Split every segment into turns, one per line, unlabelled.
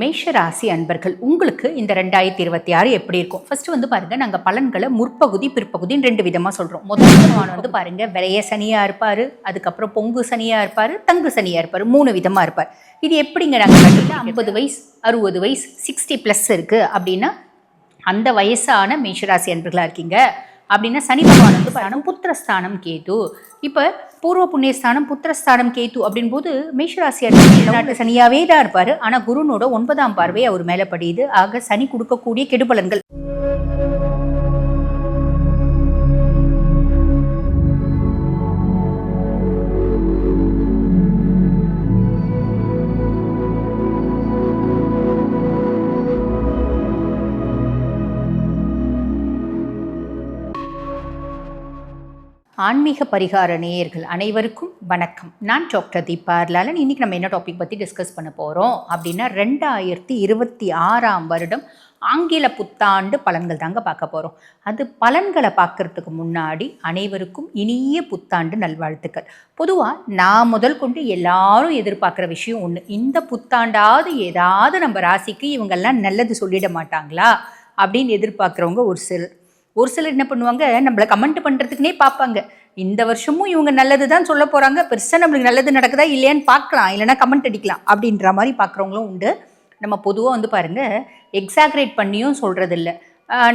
மேஷ ராசி அன்பர்கள் உங்களுக்கு இந்த ரெண்டாயிரத்தி இருபத்தி ஆறு எப்படி இருக்கும்? ஃபர்ஸ்ட் வந்து பாருங்க நாங்க பலன்களை முற்பகுதி பிற்பகுதின்னு ரெண்டு விதமா சொல்றோம். முதல் விதமான வந்து பாருங்க விரைய சனியா இருப்பாரு அதுக்கப்புறம் பொங்கு சனியா இருப்பாரு தங்கு சனியா இருப்பாரு மூணு விதமா இருப்பார். இது எப்படிங்க நாங்க கண்டிப்பா ஐம்பது வயசு அறுபது வயசு சிக்ஸ்டி ப்ளஸ் இருக்கு அப்படின்னா அந்த வயசான மேஷராசி அன்பர்களா இருக்கீங்க அப்படின்னா சனி பகவான் வந்து பாருங்க புத்திரஸ்தானம் கேது. இப்போ பூர்வ புண்ணியஸ்தானம் புத்திரஸ்தானம் கேத்து அப்படின் போது மேஷராசி அன்பர்கள் சனியாவே தான் இருப்பாரு. ஆனா குருனோட ஒன்பதாம் பார்வை அவர் மேல படியுது. ஆக சனி கொடுக்கக்கூடிய கெடுபலன்கள். ஆன்மீக பரிகார நேயர்கள் அனைவருக்கும் வணக்கம். நான் டாக்டர் தீபா லாலன் இன்னைக்கு நம்ம என்ன டாபிக் பற்றி டிஸ்கஸ் பண்ண போகிறோம் அப்படின்னா ரெண்டாயிரத்தி இருபத்தி ஆறாம் வருடம் ஆங்கில புத்தாண்டு பலன்கள் தாங்க பார்க்க போகிறோம் அது பலன்களை பார்க்கறதுக்கு முன்னாடி அனைவருக்கும் இனிய புத்தாண்டு நல்வாழ்த்துக்கள். பொதுவாக நான் முதல் கொண்டு எல்லாரும் எதிர்பார்க்குற விஷயம் ஒன்று இந்த புத்தாண்டாவது ஏதாவது நம்ம ராசிக்கு இவங்கெல்லாம் நல்லது சொல்லிட மாட்டாங்களா? அப்படின்னு எதிர்பார்க்குறவங்க ஒரு சிலர். ஒரு சிலர் என்ன பண்ணுவாங்க நம்மளை கமெண்ட் பண்ணுறதுக்குனே பார்ப்பாங்க. இந்த வருஷமும் இவங்க நல்லது தான் சொல்ல போகிறாங்க பெருசாக நம்மளுக்கு நல்லது நடக்குதா இல்லையான்னு பார்க்கலாம். இல்லைனா கமெண்ட் அடிக்கலாம் அப்படின்ற மாதிரி பார்க்குறவங்களும் உண்டு. நம்ம பொதுவாக வந்து பாருங்கள் எக்ஸாக்ரேட் பண்ணியும் சொல்கிறதில்ல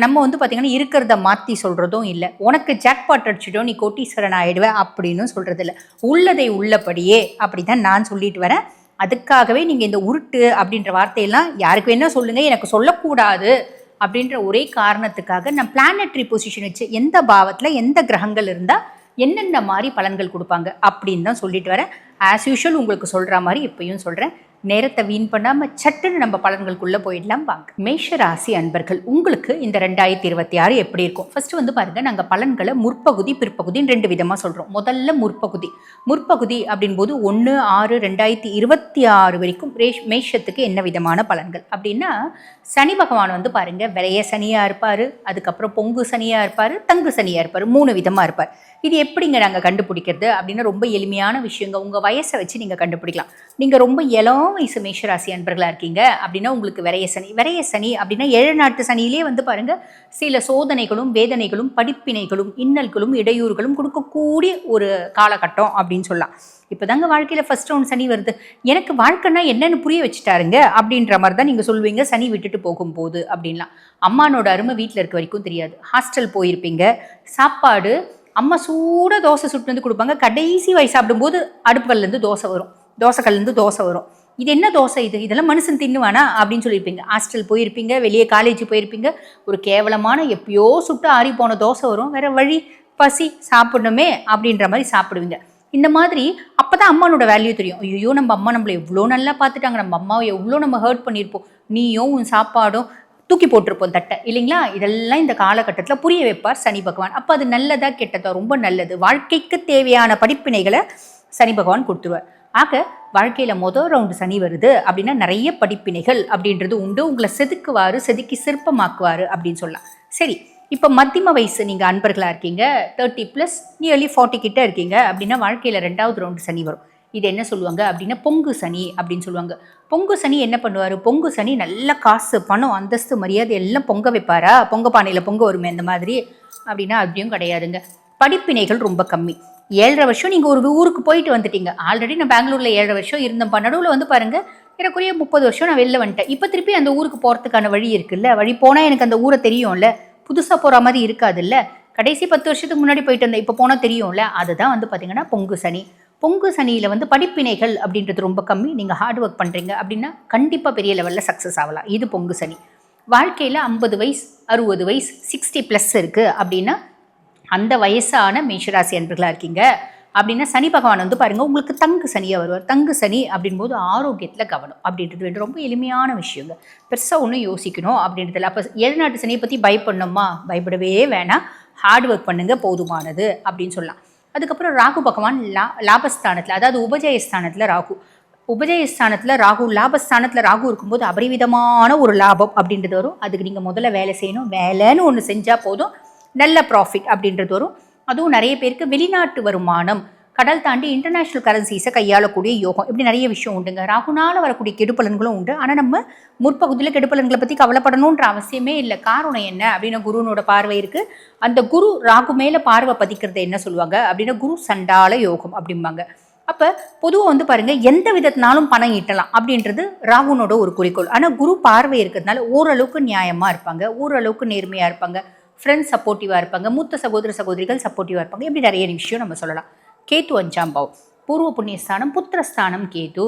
நம்ம வந்து பார்த்திங்கன்னா இருக்கிறத மாற்றி சொல்கிறதும் இல்லை. உனக்கு ஜாக்பாட் அடிச்சிட்டோம் நீ கோட்டீஸ்வரன் ஆகிடுவேன் அப்படின்னு சொல்கிறதில்ல உள்ளதை உள்ளபடியே அப்படி தான் நான் சொல்லிட்டு வரேன். அதுக்காகவே நீங்கள் இந்த உருட்டு அப்படின்ற வார்த்தையெல்லாம் யாருக்கு வேணால் சொல்லுங்கள் எனக்கு சொல்லக்கூடாது. அப்படின்ற ஒரே காரணத்துக்காக நான் பிளானட்ரி பொசிஷன் வச்சு எந்த பாவத்தில் எந்த கிரகங்கள் இருந்தால் என்னென்ன மாதிரி பலன்கள் கொடுப்பாங்க அப்படின்னு தான் சொல்லிட்டு வரேன். ஆஸ் யூஷுவல் உங்களுக்கு சொல்கிற மாதிரி இப்பயும் சொல்கிறேன் நேரத்தை வீண் பண்ணாமல் சட்டுன்னு நம்ம பலன்களுக்குள்ளே போயிடலாம் வாங்க. மேஷ ராசி அன்பர்கள் உங்களுக்கு இந்த ரெண்டாயிரத்தி இருபத்தி ஆறு எப்படி இருக்கும்? ஃபர்ஸ்ட் வந்து பாருங்கள் நாங்கள் பலன்களை முற்பகுதி பிற்பகுதின்னு ரெண்டு விதமாக சொல்கிறோம் முதல்ல முற்பகுதி. முற்பகுதி அப்படின்போது ஒன்று ஆறு ரெண்டாயிரத்தி இருபத்தி ஆறு வரைக்கும் ரேஷ் மேஷத்துக்கு என்ன விதமான பலன்கள்? அப்படின்னா சனி பகவான் வந்து பாருங்க விரைய சனியாக இருப்பார் அதுக்கப்புறம் பொங்கு சனியாக இருப்பார் தங்கு சனியாக இருப்பார் மூணு விதமாக இருப்பார். இது எப்படிங்க நாங்கள் கண்டுபிடிக்கிறது? அப்படின்னா ரொம்ப எளிமையான விஷயங்க. உங்கள் வயசை வச்சு நீங்கள் கண்டுபிடிக்கலாம். நீங்கள் ரொம்ப இளம் வயசு மேஷராசி அன்பர்களாக இருக்கீங்க. அப்படின்னா உங்களுக்கு விரைய சனி. விரைய சனி அப்படின்னா ஏழு நாட்டு சனியிலே வந்து பாருங்கள் சில சோதனைகளும் வேதனைகளும் படிப்பினைகளும் இன்னல்களும் இடையூறுகளும் கொடுக்கக்கூடிய ஒரு காலகட்டம் அப்படின்னு சொல்லலாம். இப்போ தாங்க வாழ்க்கையில் ஃபர்ஸ்ட் ரவுண்ட் சனி வருது. எனக்கு வாழ்க்கைன்னா என்னென்னு புரிய வச்சுட்டாருங்க அப்படின்ற மாதிரி தான் நீங்கள் சொல்லுவீங்க. சனி விட்டுட்டு போகும்போது அப்படின்லாம். அம்மானோட அருமை வீட்டில் இருக்க வரைக்கும் தெரியாது. ஹாஸ்டல் போயிருப்பீங்க. சாப்பாடு அம்மா சூடாக தோசை சுட்டு வந்து கொடுப்பாங்க. கடைசி வயசு சாப்பிடும்போது அடுப்புகள்லேருந்து தோசை வரும். தோசைக்கல்லேருந்து தோசை வரும். இது என்ன தோசை இது? இதெல்லாம் மனுஷன் தின்னுவானா? அப்படின்னு சொல்லியிருப்பீங்க. ஹாஸ்டல் போயிருப்பீங்க வெளியே காலேஜ் போயிருப்பீங்க. ஒரு கேவலமான எப்பயோ சுட்டு ஆறி போன தோசை வரும். வேற வழி பசி சாப்பிடணுமே அப்படின்ற மாதிரி சாப்பிடுவீங்க. இந்த மாதிரி அப்போ தான் அம்மானோட வேல்யூ தெரியும். ஐயோ நம்ம அம்மா நம்மளை எவ்வளோ நல்லா பார்த்துட்டாங்க. நம்ம அம்மாவை எவ்வளோ நம்ம ஹர்ட் பண்ணியிருப்போம். நீயும் உன் சாப்பாடும் தூக்கி போட்டிருப்போம் தட்டை. இல்லைங்களா? இதெல்லாம் இந்த காலகட்டத்தில் புரிய வைப்பார் சனி பகவான். அப்போ அது நல்லதா கெட்டதா? ரொம்ப நல்லது. வாழ்க்கைக்கு தேவையான படிப்பினைகளை சனி பகவான் கொடுத்துருவார். ஆக வாழ்க்கையில் மொதல் ரவுண்டு சனி வருது அப்படின்னா நிறைய படிப்பினைகள் அப்படின்றது உண்டு. உங்களை செதுக்குவார் செதுக்கி சிற்பமாக்குவார் அப்படின்னு சொல்லலாம். சரி இப்போ மத்தியம வயசு நீங்கள் அன்பர்களாக இருக்கீங்க. தேர்ட்டி ப்ளஸ் நியர்லி ஃபார்ட்டி கிட்ட இருக்கீங்க அப்படின்னா வாழ்க்கையில் ரெண்டாவது ரவுண்டு சனி வரும். இது என்ன சொல்லுவாங்க அப்படின்னா பொங்கு சனி அப்படின்னு சொல்லுவாங்க. பொங்கு சனி என்ன பண்ணுவார்? பொங்கு சனி நல்ல காசு பணம் அந்தஸ்து மரியாதை எல்லாம் பொங்க வைப்பாரா? பொங்க பானையில் பொங்க வருமே இந்த மாதிரி? அப்படின்னா அப்படியும் கிடையாதுங்க. படிப்பினைகள் ரொம்ப கம்மி. ஏழரை வருஷம் நீங்கள் ஒரு ஊருக்கு போயிட்டு வந்துட்டீங்க. ஆல்ரெடி நான் பெங்களூரில் ஏழரை வருஷம் இருந்தேன். நடுவில் வந்து பாருங்கள் எனக்குரிய முப்பது வருஷம் நான் வெளில வந்துட்டேன். இப்போ திருப்பி அந்த ஊருக்கு போகிறதுக்கான வழி இருக்குல்ல? வழி போனால் எனக்கு அந்த ஊரை தெரியும்ல? புதுசாக போகிற மாதிரி இருக்காதுல்ல? கடைசி பத்து வருஷத்துக்கு முன்னாடி போயிட்டு இருந்தேன் இப்போ போனால் தெரியும்ல? அதுதான் வந்து பார்த்தீங்கன்னா பொங்கு சனி. பொங்கு சனியில் வந்து படிப்பினைகள் அப்படின்றது ரொம்ப கம்மி. நீங்கள் ஹார்ட் ஒர்க் பண்ணுறீங்க அப்படின்னா கண்டிப்பாக பெரிய லெவலில் சக்ஸஸ் ஆகலாம். இது பொங்கு சனி. வாழ்க்கையில் ஐம்பது வயசு அறுபது வயசு சிக்ஸ்டி ப்ளஸ் இருக்குது அப்படின்னா அந்த வயசான மேஷராசி அன்பர்களாக இருக்கீங்க. அப்படின்னா சனி பகவான் வந்து பாருங்கள் உங்களுக்கு தங்கு சனியாக வருவார். தங்கு சனி அப்படின்போது ஆரோக்கியத்தில் கவனம் அப்படின்றது வந்து ரொம்ப எளிமையான விஷயங்க. பெருசாக ஒன்றும் யோசிக்கணும் அப்படின்றதுல அப்போ ஏழுநாட்டு சனியை பற்றி பயப்படணுமா? பயப்படவே வேணாம் ஹார்ட் ஒர்க் பண்ணுங்கள் போதுமானது அப்படின்னு சொல்லலாம். அதுக்கப்புறம் ராகு பகவான் லா லாபஸ்தானத்தில் அதாவது உபஜயஸ்தானத்தில் ராகு. உபஜயஸ்தானத்தில் ராகு லாபஸ்தானத்தில் ராகு இருக்கும்போது அபரிவிதமான ஒரு லாபம் அப்படின்றது வரும். அதுக்கு நீங்கள் முதல்ல வேலை செய்யணும். வேலைன்னு ஒன்று செஞ்சால் போதும். நல்ல ப்ராஃபிட் அப்படின்றது வரும். அதுவும் நிறைய பேருக்கு வெளிநாட்டு வருமானம் கடல் தாண்டி இன்டர்நேஷ்னல் கரன்சிஸை கையாளக்கூடிய யோகம். இப்படி நிறைய விஷயம் உண்டுங்க. ராகுனால் வரக்கூடிய கெடுப்பலன்களும் உண்டு. ஆனால் நம்ம முற்பகுதியில் கெடுப்பலன்களை பற்றி கவலைப்படணுன்ற அவசியமே இல்லை. காரணம் என்ன அப்படின்னு குருனோட பார்வை இருக்குது அந்த குரு ராகு மேலே பார்வை பதிக்கிறது என்ன சொல்லுவாங்க? அப்படின்னா குரு சண்டால யோகம் அப்படிம்பாங்க. அப்போ பொதுவாக வந்து பாருங்கள் எந்த விதத்தினாலும் பணம் ஈட்டலாம் அப்படின்றது ராகுனோட ஒரு குறிக்கோள். ஆனால் குரு பார்வை இருக்கிறதுனால ஓரளவுக்கு நியாயமாக இருப்பாங்க. ஓரளவுக்கு நேர்மையாக இருப்பாங்க. ஃப்ரெண்ட்ஸ் சப்போர்ட்டிவாக இருப்பாங்க மூத்த சகோதர சகோதரிகள் சப்போர்ட்டிவாக இருப்பாங்க இப்படி நிறைய விஷயம் நம்ம சொல்லலாம். கேத்து அஞ்சாம் பாவம் பூர்வ புண்ணியஸ்தானம் புத்திரஸ்தானம் கேது.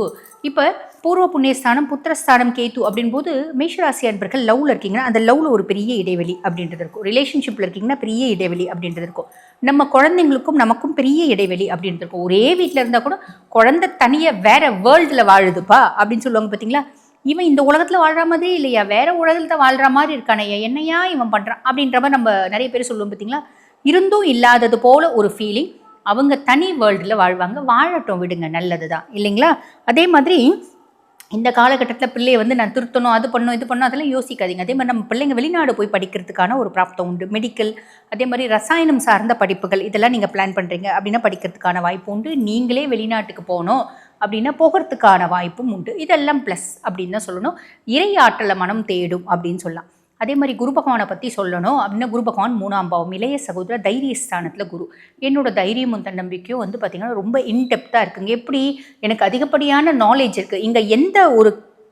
இப்போ பூர்வ புண்ணியஸ்தானம் புத்திரஸ்தானம் கேத்து அப்படின்போது மேஷராசி அன்பர்கள் லவ்வில் இருக்கீங்கன்னா அந்த லவ்வில் ஒரு பெரிய இடைவெளி அப்படின்றது இருக்கும். ரிலேஷன்ஷிப்பில் இருக்கீங்கன்னா பெரிய இடைவெளி அப்படின்றது இருக்கும். நம்ம குழந்தைங்களுக்கும் நமக்கும் பெரிய இடைவெளி அப்படின்றது இருக்கும். ஒரே வீட்டில் இருந்தால் கூட குழந்தை தனியாக வேற வேர்ல்டில் வாழுதுப்பா அப்படின்னு சொல்லுவாங்க பார்த்தீங்களா இவன் இந்த உலகத்தில் வாழ்கிற மாதிரி இல்லையா? வேற உலகத்தில் வாழ்கிற மாதிரி இருக்கானையா என்னையா இவன் பண்ணுறான் அப்படின்ற மாதிரி நம்ம நிறைய பேர் சொல்லுவோம் பார்த்தீங்களா இருந்தும் இல்லாதது போல ஒரு ஃபீலிங் அவங்க தனி வேர்ல்டில் வாழ்வாங்க. வாழட்டும் விடுங்க. நல்லது தான் இல்லைங்களா? அதே மாதிரி இந்த காலகட்டத்தில் பிள்ளையை வந்து நான் திருத்தணும் அது பண்ணணும் இது பண்ணணும் அதெல்லாம் யோசிக்காதீங்க. அதே மாதிரி நம்ம பிள்ளைங்க வெளிநாடு போய் படிக்கிறதுக்கான ஒரு பிராப்தம் உண்டு. மெடிக்கல் அதே மாதிரி ரசாயனம் சார்ந்த படிப்புகள் இதெல்லாம் நீங்கள் பிளான் பண்ணுறீங்க அப்படின்னா படிக்கிறதுக்கான வாய்ப்பு உண்டு. நீங்களே வெளிநாட்டுக்கு போகணும். அப்படின்னா போகிறதுக்கான வாய்ப்பும் உண்டு. இதெல்லாம் ப்ளஸ் அப்படின்னு தான் சொல்லணும். இறை ஆற்றலை மனம் தேடும் அப்படின்னு சொல்லலாம். அதே மாதிரி குரு பகவானை பற்றி சொல்லணும். அப்படின்னா குரு பகவான் மூணாம் பாவம் இளைய சகோதர தைரிய ஸ்தானத்தில் குரு. என்னோட தைரியமும் தன்னம்பிக்கையும் வந்து பார்த்திங்கன்னா ரொம்ப இன்டெப்த்தாக இருக்குங்க. எப்படி? எனக்கு அதிகப்படியான நாலேஜ் இருக்குது இங்கே எந்த ஒரு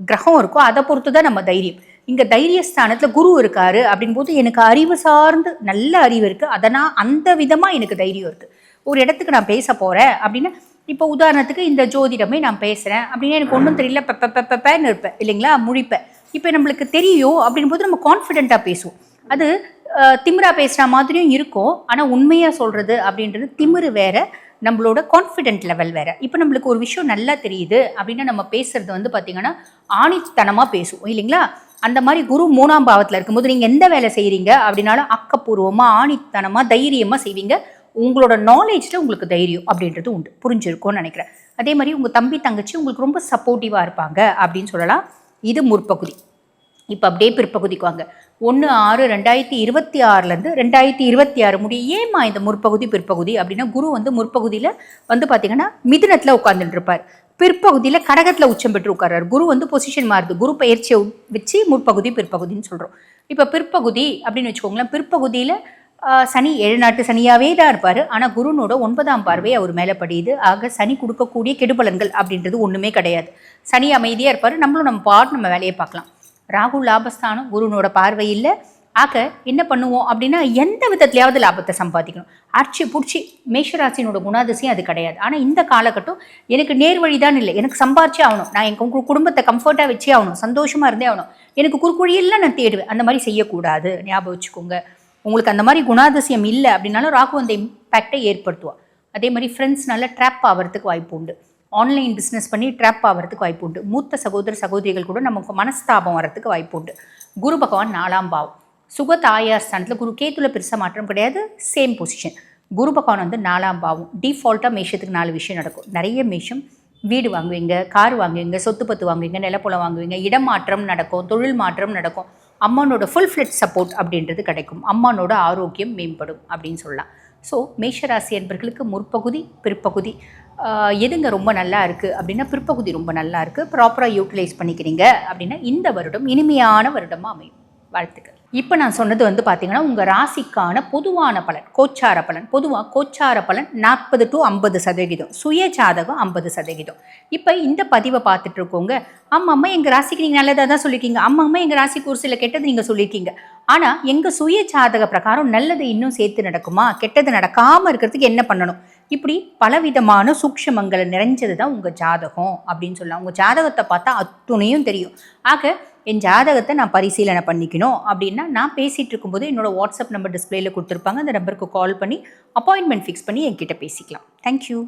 கிரகம் இருக்கோ அதை பொறுத்து தான் நம்ம தைரியம். இங்கே தைரியஸ்தானத்தில் குரு இருக்காரு அப்படின்போது எனக்கு அறிவு சார்ந்து நல்ல அறிவு இருக்குது அதனால் அந்த விதமாக எனக்கு தைரியம் இருக்குது ஒரு இடத்துக்கு நான் பேச போகிறேன் அப்படின்னா இப்போ உதாரணத்துக்கு இந்த ஜோதிடமே நான் பேசுகிறேன் அப்படின்னு எனக்கு ஒன்றும் தெரியல. பெப்ப பெப்பன்னு இருப்பேன் இல்லைங்களா? முழிப்பேன் இப்போ நம்மளுக்கு தெரியும் அப்படின்போது நம்ம கான்ஃபிடெண்ட்டாக பேசுவோம். அது திமிரா பேசுகிற மாதிரியும் இருக்கும். ஆனால் உண்மையாக சொல்கிறது அப்படின்றது திமிரு வேற நம்மளோட கான்ஃபிடென்ட் லெவல் வேறு. இப்போ நம்மளுக்கு ஒரு விஷயம் நல்லா தெரியுது அப்படின்னா நம்ம பேசுகிறது வந்து பார்த்திங்கன்னா ஆணித்தனமாக பேசுவோம். இல்லைங்களா? அந்த மாதிரி குரு மூணாம் பாவத்தில் இருக்கும்போது நீங்கள் எந்த வேலை செய்கிறீங்க அப்படின்னாலும் அக்கப்பூர்வமாக ஆணித்தனமாக தைரியமாக செய்வீங்க. உங்களோட நாலேஜில் உங்களுக்கு தைரியம் அப்படின்றது உண்டு. புரிஞ்சிருக்கும்னு நினைக்கிறேன். அதே மாதிரி உங்கள் தம்பி தங்கச்சி உங்களுக்கு ரொம்ப சப்போர்ட்டிவாக இருப்பாங்க அப்படின்னு சொல்லலாம். இது முற்பகுதி. இப்போ அப்படியே பிற்பகுதிக்கு வாங்க. ஒன்று ஆறு ரெண்டாயிரத்தி இருபத்தி ஆறுலேருந்து ரெண்டாயிரத்தி இருபத்தி ஆறு முடியும் ஏமா இந்த முற்பகுதி பிற்பகுதி அப்படின்னா குரு வந்து முற்பகுதியில் வந்து பார்த்தீங்கன்னா மிதுனத்தில் உட்காந்துட்டு இருப்பார். பிற்பகுதியில் கடகத்தில் உச்சம் பெற்று உட்கார்றாரு. குரு வந்து பொசிஷன் மாறுது. குரு பயிற்சியை வச்சு முற்பகுதி பிற்பகுதின்னு சொல்கிறோம் இப்போ பிற்பகுதி அப்படின்னு வச்சுக்கோங்களேன். பிற்பகுதியில் சனி ஏழு நாட்டு சனியாகவே தான் இருப்பார். ஆனால் குருனோட ஒன்பதாம் பார்வை அவர் மேலே படியுது. ஆக சனி கொடுக்கக்கூடிய கெடுபலன்கள் அப்படின்றது ஒன்றுமே கிடையாது. சனி அமைதியாக இருப்பார். நம்மளும் நம்ம பாட்டு நம்ம வேலையை பார்க்கலாம். ராகு லாபஸ்தானம் குருனோட பார்வை இல்லை. ஆக என்ன பண்ணுவோம் அப்படின்னா எந்த விதத்துலையாவது லாபத்தை சம்பாதிக்கணும். அடிச்சு பிடிச்சி மேஷராசினோட குணாதிசயம் அது கிடையாது. ஆனால் இந்த காலகட்டம் எனக்கு நேர் வழி தான் இல்லை. எனக்கு சம்பாரிச்சே ஆகணும். நான் எங்கள் குடும்பத்தை கம்ஃபர்ட்டாக வச்சே ஆகணும். சந்தோஷமாக இருந்தே ஆகணும். எனக்கு குறுக்குழியெல்லாம் நான் தேடுவேன். அந்த மாதிரி செய்யக்கூடாது. ஞாபகம் வச்சுக்கோங்க. உங்களுக்கு அந்த மாதிரி குணாதிசயம் இல்லை அப்படின்னாலும் ராகு அந்த இம்பேக்டை ஏற்படுத்துவா. அதே மாதிரி ஃப்ரெண்ட்ஸ்னால ட்ராப் ஆகிறதுக்கு வாய்ப்பு உண்டு. ஆன்லைன் பிஸ்னஸ் பண்ணி ட்ராப் ஆகிறதுக்கு வாய்ப்பு உண்டு. மூத்த சகோதர சகோதரிகள் கூட நமக்கு மனஸ்தாபம் வரத்துக்கு வாய்ப்பு உண்டு. குரு பகவான் நாலாம் பாவம். சுக தாயார் ஸ்தானத்தில் குரு கேத்துல பெருசாக மாற்றம் கிடையாது. சேம் பொசிஷன் குரு பகவான் வந்து நாலாம் பாவம். டிஃபால்ட்டாக மேஷத்துக்கு நாலு விஷயம் நடக்கும். நிறைய மேஷம். வீடு வாங்குவீங்க கார் வாங்குவீங்க சொத்து பத்து வாங்குவீங்க நிலப்புலம் வாங்குவீங்க இடம் மாற்றம் நடக்கும் தொழில் மாற்றம் நடக்கும். அம்மானோட ஃபுல் ஃப்ளெட் சப்போர்ட் அப்படின்றது கிடைக்கும். அம்மானோட ஆரோக்கியம் மேம்படும் அப்படின்னு சொல்லலாம். ஸோ மேஷராசி என்பர்களுக்கு முற்பகுதி பிற்பகுதி. எதுங்க ரொம்ப நல்லா இருக்குது அப்படின்னா பிற்பகுதி ரொம்ப நல்லா இருக்குது ப்ராப்பராக யூட்டிலைஸ் பண்ணிக்கிறீங்க அப்படின்னா இந்த வருடம் இனிமையான வருடமாக அமையும். வாழ்த்துக்கள். இப்போ நான் சொன்னது வந்து பார்த்தீங்கன்னா உங்கள் ராசிக்கான பொதுவான பலன் கோச்சார பலன் பொதுவாக கோச்சார பலன் நாற்பது டு ஐம்பது சதவிகிதம் சுய ஜாதகம் ஐம்பது சதவிகிதம் இப்போ இந்த பதிவை பார்த்துட்டு இருக்கோங்க. அம்மா அம்மா எங்கள் ராசிக்கு நீங்கள் நல்லதாக தான் சொல்லியிருக்கீங்க அம்மா அம்மா எங்கள் ராசிக்கு ஒரு சில கெட்டது நீங்கள் சொல்லியிருக்கீங்க ஆனால் எங்கள் சுய ஜாதக பிரகாரம் நல்லது இன்னும் சேர்த்து நடக்குமா? கெட்டது நடக்காமல் இருக்கிறதுக்கு என்ன பண்ணணும்? இப்படி பலவிதமான சூக்ஷமங்களை நிறைஞ்சது தான் உங்கள் ஜாதகம் அப்படின்னு சொல்லலாம். உங்கள் ஜாதகத்தை பார்த்தா அத்துணையும் தெரியும். ஆக என் ஜாதகத்தை நான் பரிசீலனை பண்ணிக்கணும் அப்படின்னா நான் பேசிகிட்டு இருக்கும்போது என்னோடய வாட்ஸ்அப் நம்பர் டிஸ்பிளேயில் கொடுத்துருப்பாங்க. அந்த நம்பருக்கு கால் பண்ணி அப்பாயின்மெண்ட் ஃபிக்ஸ் பண்ணி என்கிட்ட பேசிக்கலாம். தேங்க்யூ